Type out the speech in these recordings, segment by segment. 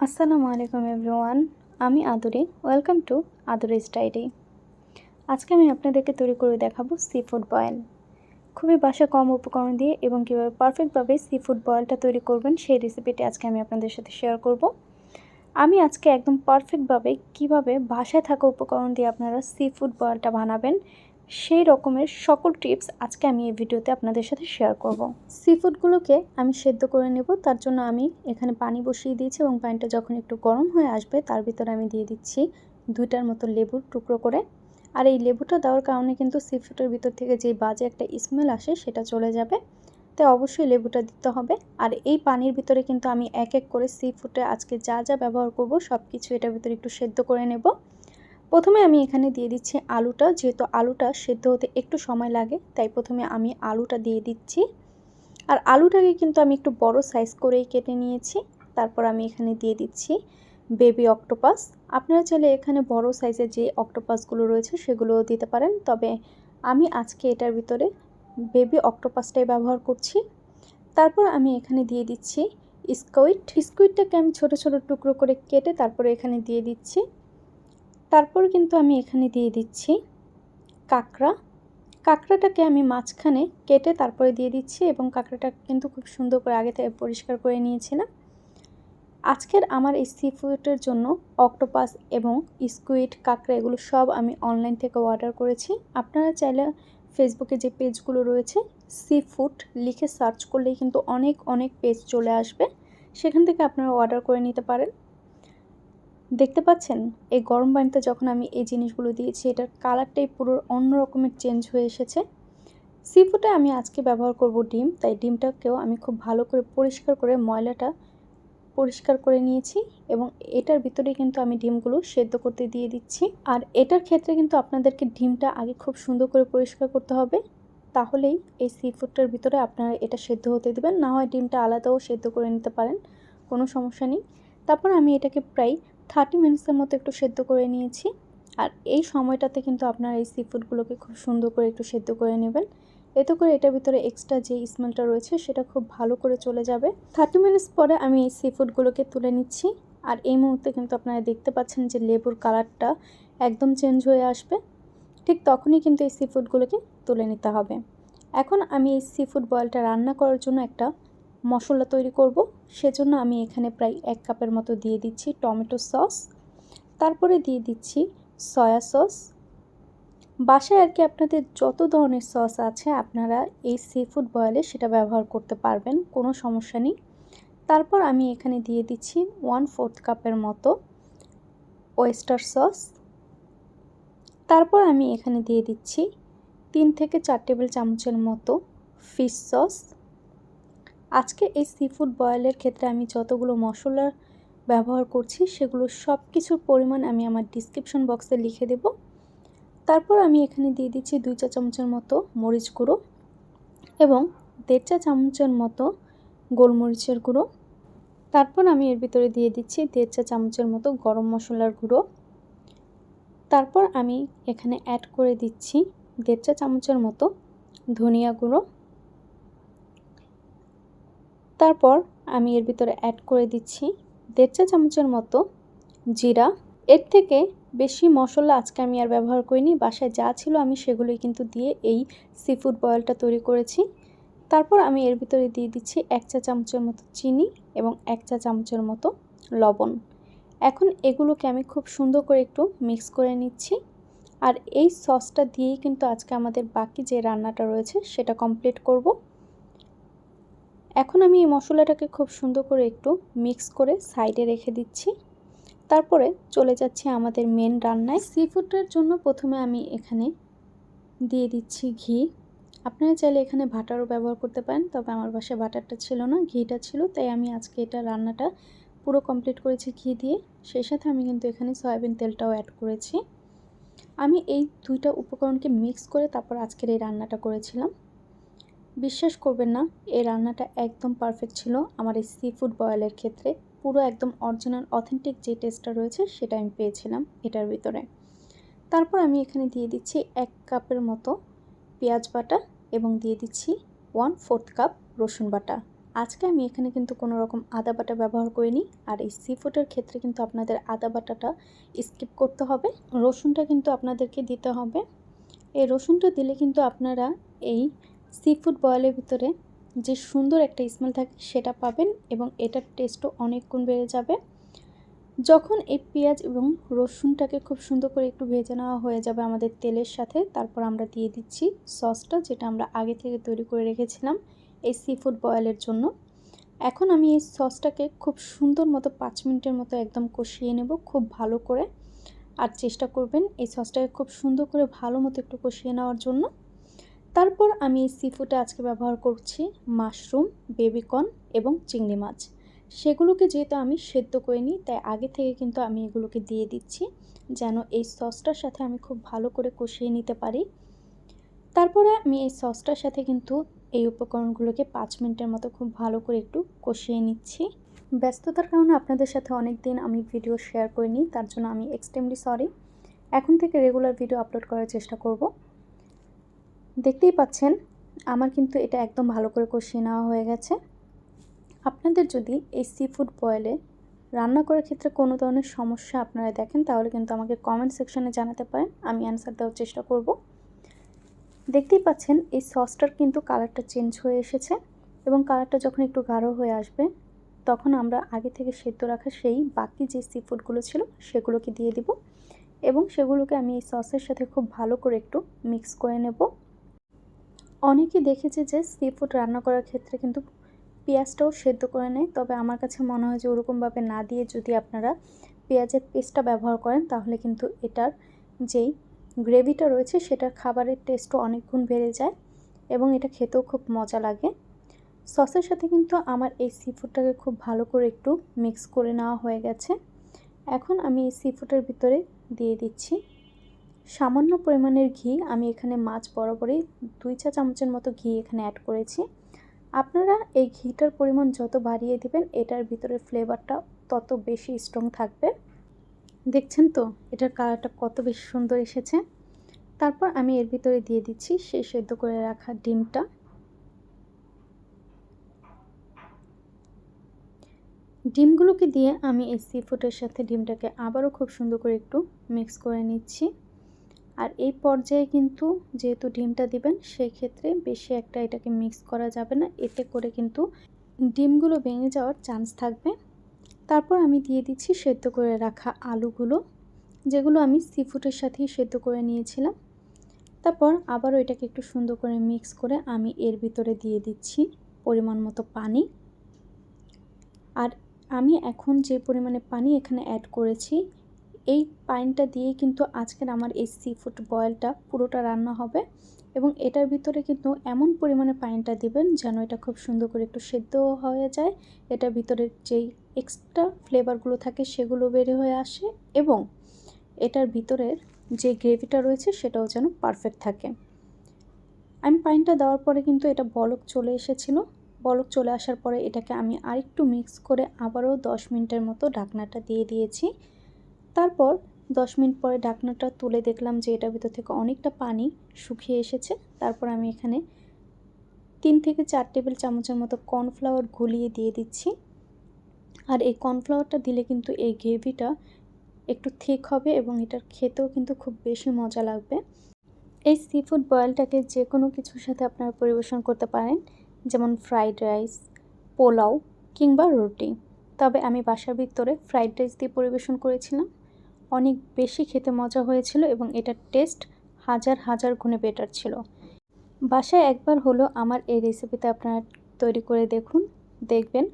আসসালামু আলাইকুম এভরিওয়ান, আমি Aduri, welcome to Aduri study. আজকে আমি আপনাদেরকে তৈরি করে দেখাবো সি ফুড বয়েল খুবই বাসা কম উপকরণ দিয়ে এবং কীভাবে পারফেক্টভাবে সি ফুড বয়েলটা তৈরি করবেন সেই রেসিপিটি আজকে আমি আপনাদের সাথে শেয়ার করব। আমি আজকে একদম পারফেক্টভাবে কীভাবে বাসায় থাকা উপকরণ দিয়ে আপনারা সি ফুড বয়েলটা বানাবেন সেই রকমের সকল টিপস আজকে আমি এই ভিডিওতে আপনাদের সাথে শেয়ার করব। সি ফুডগুলোকে আমি সেদ্ধ করে নেব, তার জন্য আমি এখানে পানি বসিয়ে দিয়েছি এবং পানিটা যখন একটু গরম হয়ে আসবে, তার ভিতরে আমি দিয়ে দিচ্ছি দুইটার মতো লেবুর টুকরো করে। আর এই লেবুটা দেওয়ার কারণে কিন্তু সি ফুডের ভিতর থেকে যে বাজে একটা স্মেল আসে, সেটা চলে যাবে। তাই অবশ্যই লেবুটা দিতে হবে। আর এই পানির ভিতরে কিন্তু আমি এক এক করে সি ফুডে আজকে যা যা ব্যবহার করব সব কিছু এটার ভিতরে একটু সেদ্ধ করে নেব। প্রথমে আমি এখানে দিয়ে দিচ্ছি আলুটা, যেহেতু আলুটা সেদ্ধ হতে একটু সময় লাগে, তাই প্রথমে আমি আলুটা দিয়ে দিচ্ছি। আর আলুটাকে কিন্তু আমি একটু বড় সাইজ করেই কেটে নিয়েছি। তারপর আমি এখানে দিয়ে দিচ্ছি বেবি অক্টোপাস আপনারা চাইলে এখানে বড় সাইজের যে অক্টোপাসগুলো রয়েছে সেগুলোও দিতে পারেন। তবে আমি আজকে এটার ভিতরে বেবি অক্টোপাসটাই ব্যবহার করছি। তারপর আমি এখানে দিয়ে দিচ্ছি স্কুইট স্কুইটটাকে আমি ছোট ছোট টুকরো করে কেটে তারপরে এখানে দিয়ে দিচ্ছি। তারপর কিন্তু আমি এখানে দিয়ে দিচ্ছি কাঁকড়া। কাঁকড়াটাকে আমি মাঝখানে কেটে তারপরে দিয়ে দিচ্ছি এবং কাঁকড়াটা কিন্তু খুব সুন্দর করে আগে থেকে পরিষ্কার করে নিয়েছিলাম। আজকের আমার এই সি ফুডের জন্য অক্টোপাস এবং স্কুইড কাঁকড়া এগুলো সব আমি অনলাইন থেকে অর্ডার করেছি। আপনারা চাইলে ফেসবুকে যে পেজগুলো রয়েছে সি ফুড লিখে সার্চ করলেই কিন্তু অনেক অনেক পেজ চলে আসবে। সেখান থেকে আপনারা অর্ডার করে নিতে পারেন। দেখতে পাচ্ছেন? এই গরম পানিতে যখন আমি এই জিনিসগুলো দিয়েছি, এটার কালারটাই পুরো অন্য রকমের চেঞ্জ হয়ে এসেছে। সি ফুডে আমি আজকে ব্যবহার করব ডিম, তাই ডিমটাকেও আমি খুব ভালো করে পরিষ্কার করে ময়লাটা পরিষ্কার করে নিয়েছি এবং এটার ভিতরে কিন্তু আমি ডিমগুলো সেদ্ধ করতে দিয়ে দিচ্ছি। আর এটার ক্ষেত্রে কিন্তু আপনাদেরকে ডিমটা আগে খুব সুন্দর করে পরিষ্কার করতে হবে। তাহলেই এই সি ফুডটার ভিতরে আপনারা এটা সেদ্ধ হতে দেবেন। না হয় ডিমটা আলাদাও সেদ্ধ করে নিতে পারেন, কোনো সমস্যা নেই। তারপর আমি এটাকে প্রায় থার্টি মিনিটসের মতো একটু সেদ্ধ করে নিয়েছি। আর এই সময়টাতে কিন্তু আপনারা এই সি ফুডগুলোকে খুব সুন্দর করে একটু সেদ্ধ করে নেবেন। এতে করে এটার ভিতরে এক্সট্রা যে স্মেলটা রয়েছে, সেটা খুব ভালো করে চলে যাবে। থার্টি মিনিটস পরে আমি এই সি ফুডগুলোকে তুলে নিচ্ছি। আর এই মুহূর্তে কিন্তু আপনারা দেখতে পাচ্ছেন যে লেবুর কালারটা একদম চেঞ্জ হয়ে আসবে। ঠিক তখনই কিন্তু এই সি ফুডগুলোকে তুলে নিতে হবে। এখন আমি এই সি ফুড বয়েলটা রান্না করার জন্য একটা মশলা তৈরি করব। সেজন্য আমি এখানে প্রায় এক কাপের মতো দিয়ে দিচ্ছি টমেটো সস। তারপরে দিয়ে দিচ্ছি সয়া সস। বাসায় আর কি আপনাদের যত ধরনের সস আছে, আপনারা এই সি ফুড বয়েলে সেটা ব্যবহার করতে পারবেন, কোনো সমস্যা নেই। তারপর আমি এখানে দিয়ে দিচ্ছি ওয়ান ফোর্থ কাপের মতো ওয়েস্টার সস তারপর আমি এখানে দিয়ে দিচ্ছি তিন থেকে চার টেবিল চামচের মতো ফিশ সস আজকে এই সি ফুড বয়েলের ক্ষেত্রে আমি যতগুলো মশলা ব্যবহার করছি, সেগুলো সব কিছুর পরিমাণ আমি আমার ডিসক্রিপশন বক্সে লিখে দেব। তারপর আমি এখানে দিয়ে দিচ্ছি দুই চা চামচের মতো মরিচ গুঁড়ো এবং দেড় চা চামচের মতো গোলমরিচের গুঁড়ো। তারপর আমি এর ভিতরে দিয়ে দিচ্ছি দেড় চা চামচের মতো গরম মশলার গুঁড়ো। তারপর আমি এখানে অ্যাড করে দিচ্ছি দেড় চা চামচের মতো ধনিয়া গুঁড়ো। তারপর আমি এর ভিতরে অ্যাড করে দিচ্ছি দেড় চা চামচের মতো জিরা। এর থেকে বেশি মশলা আজকে আমি আর ব্যবহার করিনি, বাসায় যা ছিল আমি সেগুলোই কিন্তু দিয়ে এই সি ফুড বয়েলটা তৈরি করেছি। তারপর আমি এর ভিতরে দিয়ে দিচ্ছি এক চা চামচের মতো চিনি এবং এক চা চামচের মতো লবণ। এখন এগুলোকে আমি খুব সুন্দর করে একটু মিক্স করে নিচ্ছি। আর এই সসটা দিয়েই কিন্তু আজকে আমাদের বাকি যে রান্নাটা রয়েছে সেটা কমপ্লিট করব। এখন আমি এই মশলাটাকে খুব সুন্দর করে একটু মিক্স করে সাইডে রেখে দিচ্ছি। তারপরে চলে যাচ্ছে আমাদের মেন রান্নায়। সি ফুডের জন্য প্রথমে আমি এখানে দিয়ে দিচ্ছি ঘি। আপনারা চাইলে এখানে ভাটারও ব্যবহার করতে পারেন, তবে আমার বাসায় বাটারটা ছিল না, ঘিটা ছিল, তাই আমি আজকে এটা রান্নাটা পুরো কমপ্লিট করেছি ঘি দিয়ে। সেই সাথে আমি কিন্তু এখানে সয়াবিন তেলটাও অ্যাড করেছি। আমি এই দুইটা উপকরণকে মিক্স করে তারপর আজকের এই রান্নাটা করেছিলাম। বিশ্বাস করবেন না, এই রান্নাটা একদম পারফেক্ট ছিল। আমার এই সি ফুড বয়েলের ক্ষেত্রে পুরো একদম অরিজিনাল অথেন্টিক যে টেস্টটা রয়েছে সেটা আমি পেয়েছিলাম এটার ভিতরে। তারপর আমি এখানে দিয়ে দিচ্ছি এক কাপের মতো পেঁয়াজ বাটা এবং দিয়ে দিচ্ছি ওয়ান ফোর্থ কাপ রসুন বাটা। আজকে আমি এখানে কিন্তু কোনো রকম আদা বাটা ব্যবহার করিনি, আর এই সি ফুডের ক্ষেত্রে কিন্তু আপনাদের আদা বাটাটা স্কিপ করতে হবে। রসুনটা কিন্তু আপনাদেরকে দিতে হবে। এই রসুনটা দিলে কিন্তু আপনারা এই সি ফুড বয়েলের ভিতরে যে সুন্দর একটা স্মেল থাকে সেটা পাবেন এবং এটার টেস্টও অনেক গুণ বেড়ে যাবে। যখন এই পেঁয়াজ এবং রসুনটাকে খুব সুন্দর করে একটু ভেজে নেওয়া হয়ে যাবে আমাদের তেলের সাথে, তারপর আমরা দিয়ে দিচ্ছি সসটা যেটা আমরা আগে থেকে তৈরি করে রেখেছিলাম এই সি ফুড বয়েলের জন্য। এখন আমি এই সসটাকে খুব সুন্দর মতো পাঁচ মিনিটের মতো একদম কষিয়ে নেব খুব ভালো করে। আর চেষ্টা করবেন এই সসটাকে খুব সুন্দর করে ভালো মতো একটু কষিয়ে নেওয়ার জন্য। তারপর আমি সি ফুডে আজকে ব্যবহার করছি মাশরুম বেবিকর্ন এবং চিংড়ি মাছ। সেগুলোকে যেহেতু আমি সেদ্ধ করে নিই, তাই আগে থেকে কিন্তু আমি এগুলোকে দিয়ে দিচ্ছি যেন এই সসটার সাথে আমি খুব ভালো করে কষিয়ে নিতে পারি। তারপরে আমি এই সসটার সাথে কিন্তু এই উপকরণগুলোকে পাঁচ মিনিটের মতো খুব ভালো করে একটু কষিয়ে নিচ্ছি। ব্যস্ততার কারণে আপনাদের সাথে অনেক দিন আমি ভিডিও শেয়ার করিনি, তার জন্য আমি এক্সট্রিমলি সরি এখন থেকে রেগুলার ভিডিও আপলোড করার চেষ্টা করব। দেখতেই পাচ্ছেন, আমার কিন্তু এটা একদম ভালো করে কষিয়ে নেওয়া হয়ে গেছে। আপনাদের যদি এই সি ফুড বয়েলে রান্না করার ক্ষেত্রে কোনো ধরনের সমস্যা আপনারা দেখেন, তাহলে কিন্তু আমাকে কমেন্ট সেকশনে জানাতে পারেন, আমি অ্যান্সার দেওয়ার চেষ্টা করব। দেখতেই পাচ্ছেন, এই সসটার কিন্তু কালারটা চেঞ্জ হয়ে এসেছে এবং কালারটা যখন একটু গাঢ় হয়ে আসবে, তখন আমরা আগে থেকে সেদ্ধ রাখা সেই বাকি যে সি ফুডগুলো ছিল, সেগুলোকে দিয়ে দিব এবং সেগুলোকে আমি এই সসের সাথে খুব ভালো করে একটু মিক্স করে নেব। অনেকে দেখেছে যে সি ফুড রান্না করার ক্ষেত্রে কিন্তু পেঁয়াজটাও সেদ্ধ করে নেয়। তবে আমার কাছে মনে হয় যে ওরকমভাবে না দিয়ে যদি আপনারা পেঁয়াজের পেস্টটা ব্যবহার করেন, তাহলে কিন্তু এটার যেই গ্রেভিটা রয়েছে, সেটার খাবারের টেস্টও অনেক গুণ বেড়ে যায় এবং এটা খেতেও খুব মজা লাগে। সসের সাথে কিন্তু আমার এই সি ফুডটাকে খুব ভালো করে একটু মিক্স করে নেওয়া হয়ে গেছে। এখন আমি এই সি ফুডের ভিতরে দিয়ে দিচ্ছি। সামান্য পরিমাণের ঘি আমি এখানে মাছ বরাবরই দুই চা চামচের মতো ঘি এখানে অ্যাড করেছি। আপনারা এই ঘিটার পরিমাণ যত বাড়িয়ে দেবেন, এটার ভিতরের ফ্লেভারটা তত বেশি স্ট্রং থাকবে। দেখছেন তো, এটার কালারটা কত বেশি সুন্দর এসেছে। তারপর আমি এর ভিতরে দিয়ে দিচ্ছি সেই সেদ্ধ করে রাখা ডিমটা। ডিমগুলোকে দিয়ে আমি এই সি ফুডের সাথে ডিমটাকে আবারও খুব সুন্দর করে একটু মিক্স করে নিচ্ছি। আর এই পর্যায়ে কিন্তু যেহেতু ডিমটা দিবেন সেই ক্ষেত্রে বেশি একটা এটাকে মিক্স করা যাবে না। এতে করে কিন্তু ডিমগুলো ভেঙে যাওয়ার চান্স থাকবে। তারপর আমি দিয়ে দিচ্ছি সেদ্ধ করে রাখা আলুগুলো, যেগুলো আমি সি ফুডের সাথেই সেদ্ধ করে নিয়েছিলাম। তারপর আবারও এটাকে একটু সুন্দর করে মিক্স করে আমি এর ভিতরে দিয়ে দিচ্ছি পরিমাণ মতো পানি। আর আমি এখন যে পরিমাণে পানি এখানে অ্যাড করেছি এই পানিটা দিয়ে কিন্তু আজকের আমার এই সি ফুড বয়েলটা পুরোটা রান্না হবে এবং এটার ভিতরে কিন্তু এমন পরিমাণে পানিটা দিবেন যেন এটা খুব সুন্দর করে একটু সেদ্ধ হয়ে যায়। এটার ভিতরে যেই এক্সট্রা ফ্লেভারগুলো থাকে সেগুলো বের হয়ে আসে এবং এটার ভিতরের যে গ্রেভিটা রয়েছে সেটাও যেন পারফেক্ট থাকে। আমি পানিটা দেওয়ার পরে কিন্তু এটা বলক চলে এসেছিল। বলক চলে আসার পরে এটাকে আমি আরেকটু মিক্স করে আবারও দশ মিনিটের মতো ঢাকনাটা দিয়ে দিয়েছি। তারপর দশ মিনিট পরে ঢাকনাটা তুলে দেখলাম যে এটার ভিতর থেকে অনেকটা পানি শুকিয়ে এসেছে। তারপর আমি এখানে তিন থেকে চার টেবিল চামচের মতো কর্নফ্লাওয়ার গুলিয়ে দিয়ে দিচ্ছি। আর এই কর্নফ্লাওয়ারটা দিলে কিন্তু এই গ্রেভিটা একটু থিক হবে এবং এটার খেতেও কিন্তু খুব বেশি মজা লাগবে। এই সি ফুড বয়েলটাকে যে কোনো কিছুর সাথে আপনারা পরিবেশন করতে পারেন, যেমন ফ্রাইড রাইস পোলাও কিংবা রুটি। তবে আমি বাসার ভিতরে ফ্রাইড রাইস দিয়ে পরিবেশন করেছিলাম। অনেক বেশি খেতে মজা হয়েছিল এবং এটার টেস্ট হাজার হাজার গুণে বেটার ছিল। বাসায় একবার হলো আমার এই রেসিপিতে আপনারা তৈরি করে দেখুন, দেখবেন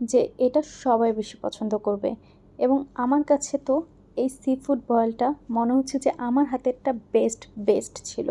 যে এটা সবাই বেশি পছন্দ করবে। এবং আমার কাছে তো এই সি ফুড বয়েলটা মনে হচ্ছে যে আমার হাতেরটা বেস্ট বেস্ট ছিল।